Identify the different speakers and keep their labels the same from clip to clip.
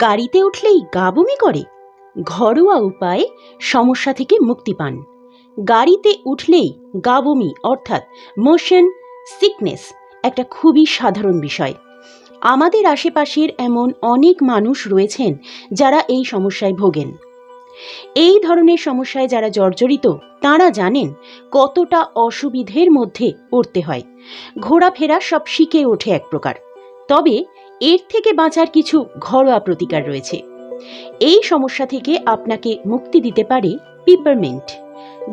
Speaker 1: গাড়িতে উঠলেই গা বমি করে। ঘরোয়া উপায়ে সমস্যা থেকে মুক্তি পান। গাড়িতে উঠলেই গা বমি অর্থাৎ মোশন সিকনেস একটা খুবই সাধারণ বিষয়। আমাদের আশেপাশের এমন অনেক মানুষ রয়েছেন যারা এই সমস্যায় ভোগেন। এই ধরনের সমস্যায় যারা জর্জরিত, তারা জানেন কতটা অসুবিধের মধ্যে পড়তে হয়। ঘোরাফেরা সব শিখে ওঠে এক প্রকার। তবে এর থেকে বাঁচার কিছু ঘরোয়া প্রতিকার রয়েছে। এই সমস্যা থেকে আপনাকে মুক্তি দিতে পারে পিপারমেন্ট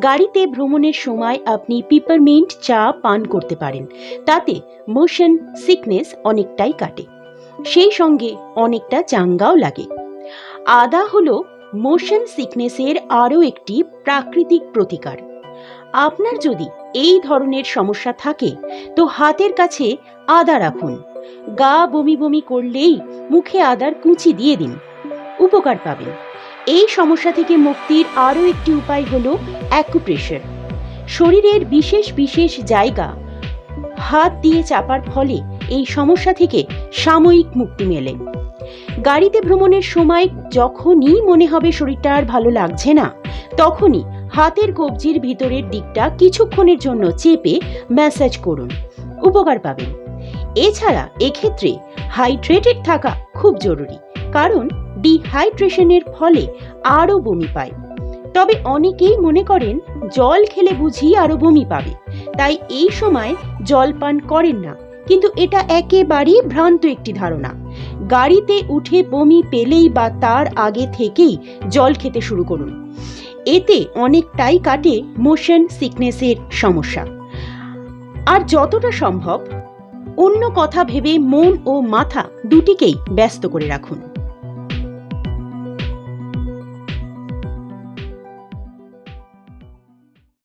Speaker 1: গাড়িতে ভ্রমণের সময় আপনি পিপারমেন্ট চা পান করতে পারেন, তাতে মোশন সিকনেস অনেকটাই কাটে। সেই সঙ্গে অনেকটা চাঙ্গাও লাগে। আদা হলো মোশন সিকনেসের আরও একটি প্রাকৃতিক প্রতিকার। আপনার যদি এই ধরনের সমস্যা থাকে, তো হাতের কাছে আদা রাখুন। গা বমি বমি করলেই মুখে আদার কুচি দিয়ে দিন। উপকার পাবেন। এই সমস্যা থেকে মুক্তির আরও একটি উপায় হল অ্যাকুপ্রেশার শরীরের বিশেষ বিশেষ জায়গা হাত দিয়ে চাপার ফলে এই সমস্যা থেকে সাময়িক মুক্তি মেলে। গাড়িতে ভ্রমণের সময় যখনই মনে হবে শরীরটা আর ভালো লাগছে না, তখনই হাতের কবজির ভিতরের দিকটা কিছুক্ষণের জন্য চেপে ম্যাসাজ করুন। উপকার পাবেন। এছাড়া এক্ষেত্রে হাইড্রেটেড থাকা খুব জরুরি, কারণ ডিহাইড্রেশনের ফলে আরও বমি পায়। তবে অনেকেই মনে করেন জল খেলে বুঝি আরও বমি পাবে, তাই এই সময় জল পান করেন না। কিন্তু এটা একেবারেই ভ্রান্ত একটি ধারণা। গাড়িতে উঠে বমি পেলেই বা তার আগে থেকেই জল খেতে শুরু করুন। এতে অনেকটাই কাটে মোশন সিকনেসের সমস্যা। আর যতটা সম্ভব অন্য কথা ভেবে মন ও মাথা দুটিকেই ব্যস্ত করে রাখুন।